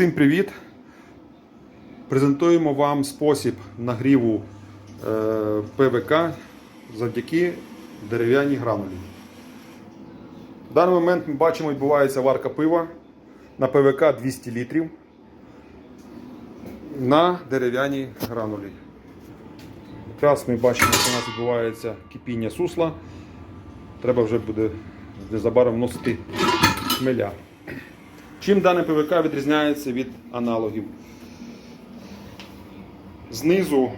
Всім привіт! Презентуємо вам спосіб нагріву е, ПВК завдяки дерев'яній гранулі. В даний момент ми бачимо, відбувається варка пива на ПВК 200 літрів на дерев'яній гранулі. Якраз ми бачимо, що у нас відбувається кипіння сусла. Треба вже буде незабаром вносити хмеля. Чим дане ПВК відрізняється від аналогів? Знизу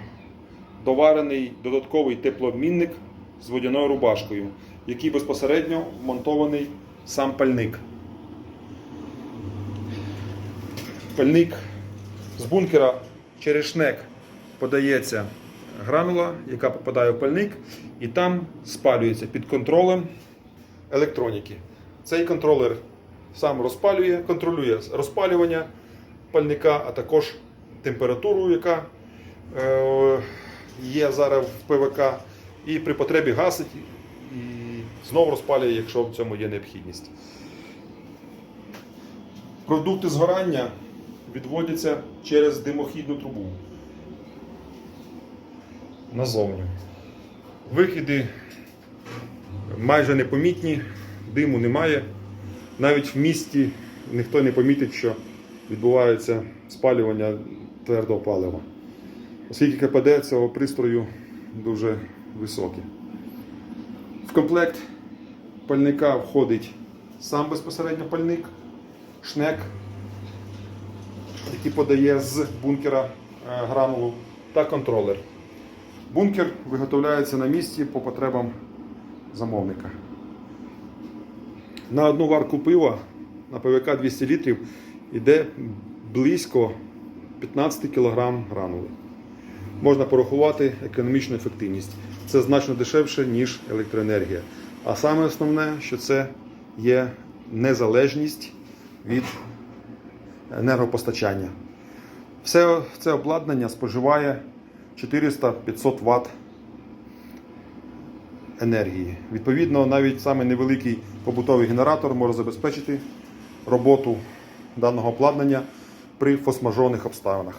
доварений додатковий теплообмінник з водяною рубашкою, який безпосередньо вмонтований сам пальник. Пальник з бункера через шнек подається гранула, яка попадає в пальник, і там спалюється під контролем електроніки. Цей контролер сам розпалює, контролює розпалювання пальника, а також температуру, яка е, є зараз в ПВК, і при потребі гасить і знову розпалює, якщо в цьому є необхідність. Продукти згорання відводяться через димохідну трубу назовні. Вихіди майже непомітні, диму немає. Навіть в місті ніхто не помітить, що відбувається спалювання твердого палива. Оскільки КПД цього пристрою дуже високе. В комплект пальника входить сам безпосередньо пальник, шнек, який подає з бункера е, гранулу, та контролер. Бункер виготовляється на місці по потребам замовника. На одну варку пива на ПВК 200 літрів йде близько 15 кг гранули. Можна порахувати економічну ефективність. Це значно дешевше, ніж електроенергія. А саме основне, що це є незалежність від енергопостачання. Все це обладнання споживає 400-500 Вт енергії. Відповідно, навіть саме невеликий побутовий генератор може забезпечити роботу даного обладнання при фосмажорних обставинах.